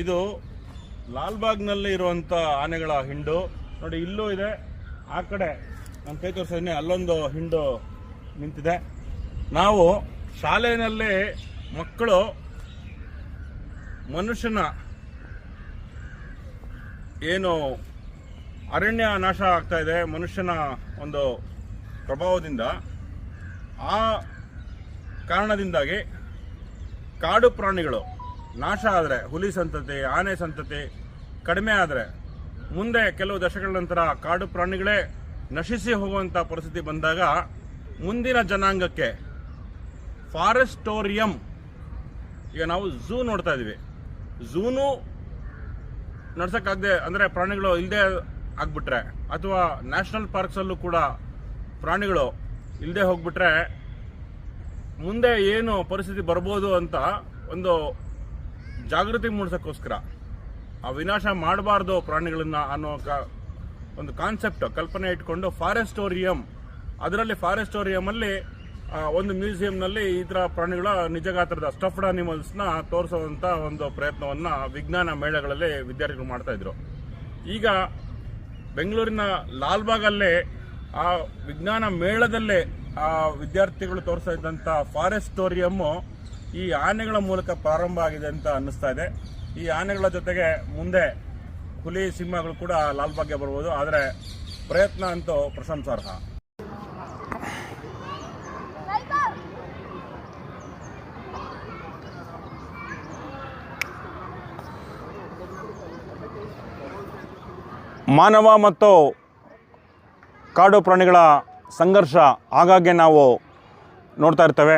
ಇದು ಲಾಲ್ಬಾಗ್ನಲ್ಲಿ ಇರುವಂಥ ಆನೆಗಳ ಹಿಂಡು. ನೋಡಿ, ಇಲ್ಲೂ ಇದೆ. ಆ ಕಡೆ ನಾನು ಕೈ ತೋರಿಸಿದ್ದೀನಿ ಅಲ್ಲೊಂದು ಹಿಂಡು ನಿಂತಿದೆ. ನಾವು ಶಾಲೆಯಲ್ಲಿ ಮಕ್ಕಳು ಮನುಷ್ಯನ ಏನು ಅರಣ್ಯ ನಾಶ ಆಗ್ತಾ ಇದೆ, ಮನುಷ್ಯನ ಒಂದು ಪ್ರಭಾವದಿಂದ. ಆ ಕಾರಣದಿಂದಾಗಿ ಕಾಡು ಪ್ರಾಣಿಗಳು ನಾಶ ಆದರೆ, ಹುಲಿ ಸಂತತಿ, ಆನೆ ಸಂತತಿ ಕಡಿಮೆ ಆದರೆ, ಮುಂದೆ ಕೆಲವು ದಶಕಗಳ ನಂತರ ಕಾಡು ಪ್ರಾಣಿಗಳೇ ನಶಿಸಿ ಹೋಗುವಂಥ ಪರಿಸ್ಥಿತಿ ಬಂದಾಗ ಮುಂದಿನ ಜನಾಂಗಕ್ಕೆ ಫಾರೆಸ್ಟೋರಿಯಂ. ಈಗ ನಾವು ಝೂ ನೋಡ್ತಾ ಇದ್ದೀವಿ. ಝೂನು ನಡ್ಸೋಕ್ಕಾಗದೆ ಅಂದರೆ ಪ್ರಾಣಿಗಳು ಇಲ್ಲದೆ ಆಗ್ಬಿಟ್ರೆ, ಅಥವಾ ನ್ಯಾಷನಲ್ ಪಾರ್ಕ್ಸಲ್ಲೂ ಕೂಡ ಪ್ರಾಣಿಗಳು ಇಲ್ಲದೆ ಹೋಗ್ಬಿಟ್ರೆ ಮುಂದೆ ಏನು ಪರಿಸ್ಥಿತಿ ಬರ್ಬೋದು ಅಂತ ಒಂದು ಜಾಗೃತಿ ಮೂಡಿಸೋಕ್ಕೋಸ್ಕರ ಆ ವಿನಾಶ ಮಾಡಬಾರ್ದು ಪ್ರಾಣಿಗಳನ್ನ ಅನ್ನೋ ಕ- ಒಂದು ಕಾನ್ಸೆಪ್ಟ್ ಕಲ್ಪನೆ ಇಟ್ಕೊಂಡು ಫಾರೆಸ್ಟೋರಿಯಂ ಅದರಲ್ಲಿ ಫಾರೆಸ್ಟೋರಿಯಂ ಅಲ್ಲಿ ಆ, ಒಂದು ಮ್ಯೂಸಿಯಂನಲ್ಲಿ ಈ ಥರ ಪ್ರಾಣಿಗಳ ನಿಜ ಗಾತ್ರದ ಸ್ಟಫ್ಡ್ ಅನಿಮಲ್ಸ್ನ ತೋರಿಸುವಂತ ಒಂದು ಪ್ರಯತ್ನವನ್ನ ವಿಜ್ಞಾನ ಮೇಳಗಳಲ್ಲಿ ವಿದ್ಯಾರ್ಥಿಗಳು ಮಾಡ್ತಾಯಿದ್ರು ಈಗ ಬೆಂಗಳೂರಿನ ಲಾಲ್ಬಾಗಲ್ಲೇ ಆ ವಿಜ್ಞಾನ ಮೇಳದಲ್ಲೇ ಆ ವಿದ್ಯಾರ್ಥಿಗಳು ತೋರಿಸ್ತಾ ಇದ್ದಂಥ ಫಾರೆಸ್ಟೋರಿಯಮ್ಮು ಈ ಆನೆಗಳ ಮೂಲಕ ಪ್ರಾರಂಭ ಆಗಿದೆ ಅಂತ ಅನ್ನಿಸ್ತಾ ಇದೆ. ಈ ಆನೆಗಳ ಜೊತೆಗೆ ಮುಂದೆ ಹುಲಿ, ಸಿಂಹಗಳು ಕೂಡ ಲಾಲ್ಬಾಗ್ಗೆ ಬರ್ಬೋದು. ಆದರೆ ಪ್ರಯತ್ನ ಅಂತೂ ಪ್ರಶಂಸಾರ್ಹ ಮಾನವ ಮತ್ತು ಕಾಡು ಪ್ರಾಣಿಗಳ ಸಂಘರ್ಷ ಆಗಾಗ್ಗೆ ನಾವು ನೋಡ್ತಾ ಇರ್ತೇವೆ.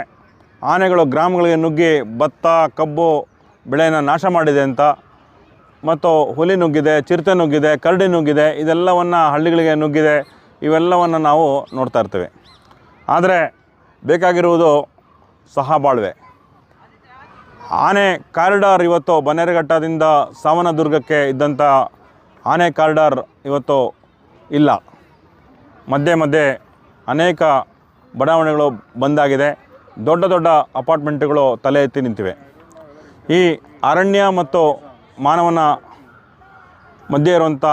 ಆನೆಗಳು ಗ್ರಾಮಗಳಿಗೆ ನುಗ್ಗಿ ಭತ್ತ, ಕಬ್ಬು ಬೆಳೆಯನ್ನು ನಾಶ ಮಾಡಿದೆ ಅಂತ. ಮತ್ತು ಹುಲಿ ನುಗ್ಗಿದೆ, ಚಿರತೆ ನುಗ್ಗಿದೆ, ಕರಡಿ ನುಗ್ಗಿದೆ, ಇದೆಲ್ಲವನ್ನು ಹಳ್ಳಿಗಳಿಗೆ ನುಗ್ಗಿದೆ. ಇವೆಲ್ಲವನ್ನು ನಾವು ನೋಡ್ತಾ ಇರ್ತೇವೆ. ಆದರೆ ಬೇಕಾಗಿರುವುದು ಸಹಬಾಳ್ವೆ. ಆನೆ ಕಾರಿಡಾರ್ ಇವತ್ತು ಬನ್ನೇರಘಟ್ಟದಿಂದ ಸಾವನದುರ್ಗಕ್ಕೆ ಇದ್ದಂಥ ಆನೆ ಕಾರಿಡಾರ್ ಇವತ್ತು ಇಲ್ಲ. ಮಧ್ಯೆ ಮಧ್ಯೆ ಅನೇಕ ಬಡಾವಣೆಗಳು ಬಂದಾಗಿದೆ ದೊಡ್ಡ ದೊಡ್ಡ ಅಪಾರ್ಟ್ಮೆಂಟ್ಗಳು ತಲೆ ಎತ್ತಿ ನಿಂತಿವೆ. ಈ ಅರಣ್ಯ ಮತ್ತು ಮಾನವನ ಮಧ್ಯೆ ಇರುವಂಥ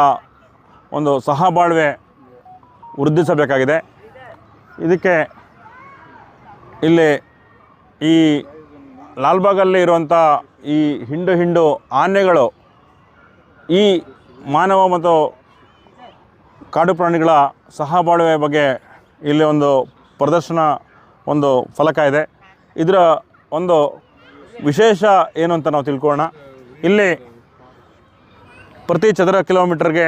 ಒಂದು ಸಹಬಾಳ್ವೆ ವೃದ್ಧಿಸಬೇಕಾಗಿದೆ. ಇದಕ್ಕೆ ಇಲ್ಲಿ ಈ ಲಾಲ್ಬಾಗಲ್ಲಿ ಇರುವಂಥ ಈ ಹಿಂಡು ಹಿಂಡು ಆನೆಗಳು ಈ ಮಾನವ ಮತ್ತು ಕಾಡು ಪ್ರಾಣಿಗಳ ಸಹಬಾಳ್ವೆ ಬಗ್ಗೆ ಇಲ್ಲಿ ಒಂದು ಪ್ರದರ್ಶನ ಒಂದು ಫಲಕ ಇದೆ. ಇದರ ಒಂದು ವಿಶೇಷ ಏನು ಅಂತ ನಾವು ತಿಳ್ಕೊಳ್ಳೋಣ. ಇಲ್ಲಿ ಪ್ರತಿ ಚದರ ಕಿಲೋಮೀಟರ್ಗೆ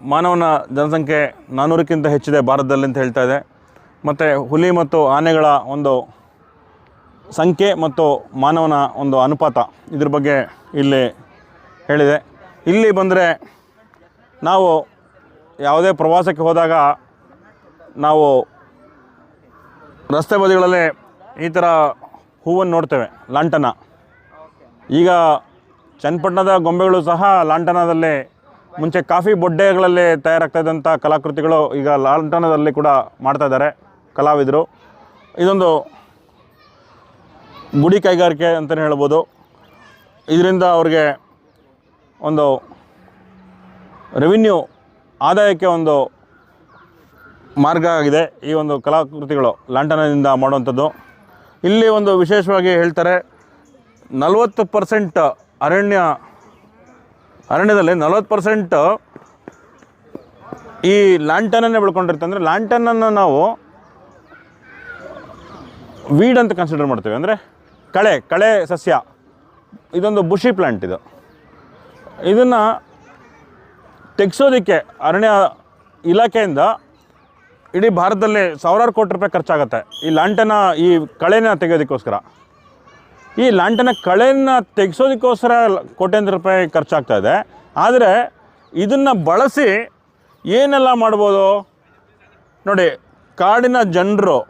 ಮಾನವನ ಜನಸಂಖ್ಯೆ ನಾನ್ನೂರಕ್ಕಿಂತ ಹೆಚ್ಚಿದೆ ಭಾರತದಲ್ಲಿ ಅಂತ ಹೇಳ್ತಾ ಇದೆ. ಮತ್ತು ಹುಲಿ ಮತ್ತು ಆನೆಗಳ ಒಂದು ಸಂಖ್ಯೆ ಮತ್ತು ಮಾನವನ ಒಂದು ಅನುಪಾತ ಇದ್ರ ಬಗ್ಗೆ ಇಲ್ಲಿ ಹೇಳಿದೆ. ಇಲ್ಲಿ ಬಂದರೆ ನಾವು ಯಾವುದೇ ಪ್ರವಾಸಕ್ಕೆ ಹೋದಾಗ ನಾವು ರಸ್ತೆ ಬದಿಗಳಲ್ಲಿ ಈ ಥರ ಹೂವನ್ನು ನೋಡ್ತೇವೆ, ಲಾಂಟನ. ಈಗ ಚನ್ನಪಟ್ಟಣದ ಗೊಂಬೆಗಳು ಸಹ ಲಾಂಟನದಲ್ಲಿ ಮುಂಚೆ ಕಾಫಿ ಬೊಡ್ಡೆಗಳಲ್ಲಿ ತಯಾರಾಗ್ತಾ ಇದ್ದಂಥ ಕಲಾಕೃತಿಗಳು ಈಗ ಲಾಂಟನದಲ್ಲಿ ಕೂಡ ಮಾಡ್ತಾ ಇದ್ದಾರೆ ಕಲಾವಿದರು. ಇದೊಂದು ಗುಡಿ ಕೈಗಾರಿಕೆ ಅಂತಲೇ ಹೇಳ್ಬೋದು. ಇದರಿಂದ ಅವ್ರಿಗೆ ಒಂದು ರೆವಿನ್ಯೂ ಆದಾಯಕ್ಕೆ ಒಂದು ಮಾರ್ಗ ಆಗಿದೆ. ಈ ಒಂದು ಕಲಾಕೃತಿಗಳು ಲಾಂಟನದಿಂದ ಮಾಡುವಂಥದ್ದು. ಇಲ್ಲಿ ಒಂದು ವಿಶೇಷವಾಗಿ ಹೇಳ್ತಾರೆ, ನಲವತ್ತು ಪರ್ಸೆಂಟ್ ಅರಣ್ಯ, ಅರಣ್ಯದಲ್ಲಿ ನಲವತ್ತು ಪರ್ಸೆಂಟ್ ಈ ಲ್ಯಾಂಟನನ್ನೇ ಬೆಳ್ಕೊಂಡಿರ್ತಂದರೆ ಲ್ಯಾಂಟನನ್ನು ನಾವು ವೀಡ್ ಅಂತ ಕನ್ಸಿಡರ್ ಮಾಡ್ತೀವಿ. ಅಂದರೆ ಕಳೆ ಕಳೆ ಸಸ್ಯ. ಇದೊಂದು ಬುಷಿ ಪ್ಲಾಂಟ್ ಇದು. ಇದನ್ನು ತೆಗೆಸೋದಕ್ಕೆ ಅರಣ್ಯ ಇಲಾಖೆಯಿಂದ ಇಡೀ ಭಾರತದಲ್ಲಿ ಸಾವಿರಾರು ಕೋಟಿ ರೂಪಾಯಿ ಖರ್ಚಾಗುತ್ತೆ. ಈ ಲಾಂಟನ ಈ ಕಳೆನ ತೆಗೆಯೋದಕ್ಕೋಸ್ಕರ. ಈ ಲಾಂಟನ ಕಳೆನ ತೆಗೆಸೋದಕ್ಕೋಸ್ಕರ ಕೋಟ್ಯಾಂತರ ರೂಪಾಯಿ ಖರ್ಚಾಗ್ತಾ ಇದೆ. ಆದರೆ, ಇದನ್ನು ಬಳಸಿ ಏನೆಲ್ಲ ಮಾಡ್ಬೋದು? ನೋಡಿ, ಕಾಡಿನ ಜನರು,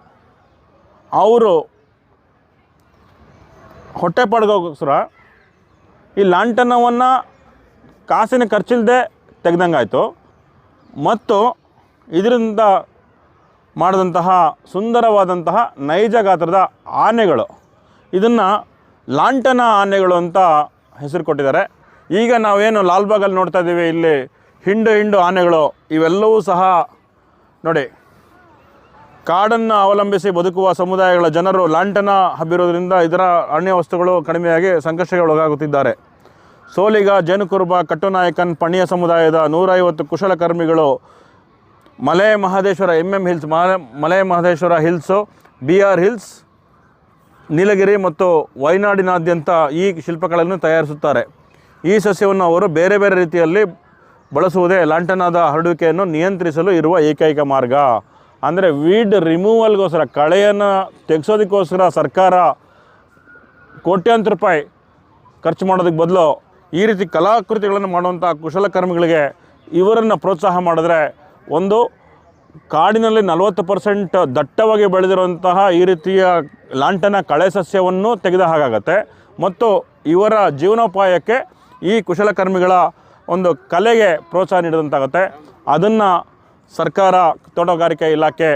ಅವರು ಹೊಟ್ಟೆ ಹೊಟ್ಟೆಪಾಡ್ಗೋಸ್ಕರ ಈ ಲಾಂಟನವನ್ನು ಕಾಸಿನ ಖರ್ಚಿಲ್ಲದೆ ತೆಗ್ದಂಗಾಯಿತು. ಮತ್ತು ಇದರಿಂದ ಮಾಡಿದಂತಹ ಸುಂದರವಾದಂತಹ ನೈಜ ಗಾತ್ರದ ಆನೆಗಳು. ಇದನ್ನು ಲಾಂಟನ ಆನೆಗಳು ಅಂತ ಹೆಸರು ಕೊಟ್ಟಿದ್ದಾರೆ. ಈಗ ನಾವೇನು ಲಾಲ್ಬಾಗಲ್ಲಿ ನೋಡ್ತಾ ಇದ್ದೀವಿ, ಇಲ್ಲಿ ಹಿಂಡು ಹಿಂಡು ಆನೆಗಳು, ಇವೆಲ್ಲವೂ ಸಹ ನೋಡಿ, ಕಾಡನ್ನು ಅವಲಂಬಿಸಿ ಬದುಕುವ ಸಮುದಾಯಗಳ ಜನರು ಲಾಂಟನ ಹಬ್ಬಿರೋದ್ರಿಂದ ಇದರ ಅರಣ್ಯ ವಸ್ತುಗಳು ಕಡಿಮೆಯಾಗಿ ಸಂಕಷ್ಟಕ್ಕೆ ಒಳಗಾಗುತ್ತಿದ್ದಾರೆ ಸೋಲಿಗ ಜೇನುಕುರುಬ ಕಟ್ಟುನಾಯಕನ್ ಪಣಿಯ ಸಮುದಾಯದ ನೂರೈವತ್ತು ಕುಶಲಕರ್ಮಿಗಳು Male Mahadeshwara M M hills Male Mahadeshwara hills B R hills Nilgiri ಮತ್ತು ವಯನಾಡಿನಾದ್ಯಂತ ಈ ಶಿಲ್ಪಕಲೆಯನ್ನು ತಯಾರಿಸುತ್ತಾರೆ. ಈ ಸಸ್ಯವನ್ನು ಅವರು ಬೇರೆ ಬೇರೆ ರೀತಿಯಲ್ಲಿ ಬಳಸುವುದೇ ಲಾಂಟನಾದ ಹರಡುವಿಕೆಯನ್ನು ನಿಯಂತ್ರಿಸಲು ಇರುವ ಏಕೈಕ ಮಾರ್ಗ. ಅಂದರೆ ವೀಡ್ ರಿಮೂವಲ್ಗೋಸ್ಕರ ಕಳೆಯನ್ನು ತೆಗೆಸೋದಕ್ಕೋಸ್ಕರ ಸರ್ಕಾರ ಕೋಟ್ಯಾಂತರ ರೂಪಾಯಿ ಖರ್ಚು ಮಾಡೋದಕ್ಕೆ ಬದಲು ಈ ರೀತಿ ಕಲಾಕೃತಿಗಳನ್ನು ಮಾಡುವಂಥ ಕುಶಲಕರ್ಮಿಗಳಿಗೆ ಇವರನ್ನು ಪ್ರೋತ್ಸಾಹ ಮಾಡಿದ್ರೆ ಒಂದು ಕಾಡಿನಲ್ಲಿ ನಲವತ್ತು ಪರ್ಸೆಂಟ್ ದಟ್ಟವಾಗಿ ಬೆಳೆದಿರುವಂತಹ ಈ ರೀತಿಯ ಲಾಂಟನ ಕಳೆ ಸಸ್ಯವನ್ನು ತೆಗೆದ ಹಾಗಾಗತ್ತೆ. ಮತ್ತು ಇವರ ಜೀವನೋಪಾಯಕ್ಕೆ ಈ ಕುಶಲಕರ್ಮಿಗಳ ಒಂದು ಕಲೆಗೆ ಪ್ರೋತ್ಸಾಹ ನೀಡಿದಂತಾಗತ್ತೆ. ಅದನ್ನು ಸರ್ಕಾರ, ತೋಟಗಾರಿಕೆ ಇಲಾಖೆ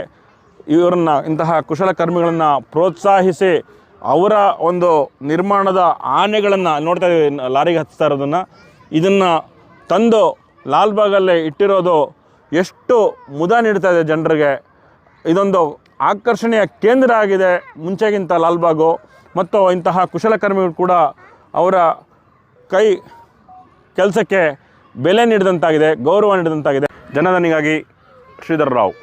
ಇವರನ್ನ, ಇಂತಹ ಕುಶಲಕರ್ಮಿಗಳನ್ನು ಪ್ರೋತ್ಸಾಹಿಸಿ ಅವರ ಒಂದು ನಿರ್ಮಾಣದ ಆನೆಗಳನ್ನು ನೋಡ್ತಾ ಇದ್ದೀವಿ, ಲಾರಿಗೆ ಹತ್ತಿಸ್ತಾ ಇರೋದನ್ನು. ಇದನ್ನು ತಂದು ಲಾಲ್ಬಾಗಲ್ಲೇ ಇಟ್ಟಿರೋದು ಎಷ್ಟು ಮುದ ನೀಡ್ತಾ ಇದೆ ಜನರಿಗೆ. ಇದೊಂದು ಆಕರ್ಷಣೀಯ ಕೇಂದ್ರ ಆಗಿದೆ ಮುಂಚೆಗಿಂತ ಲಾಲ್ಬಾಗು ಮತ್ತು ಇಂತಹ ಕುಶಲಕರ್ಮಿಗಳು ಕೂಡ ಅವರ ಕೈ ಕೆಲಸಕ್ಕೆ ಬೆಲೆ ನೀಡಿದಂತಾಗಿದೆ, ಗೌರವ ನೀಡಿದಂತಾಗಿದೆ. ಜನಧನಿಗಾಗಿ ಶ್ರೀಧರ್ ರಾವ್.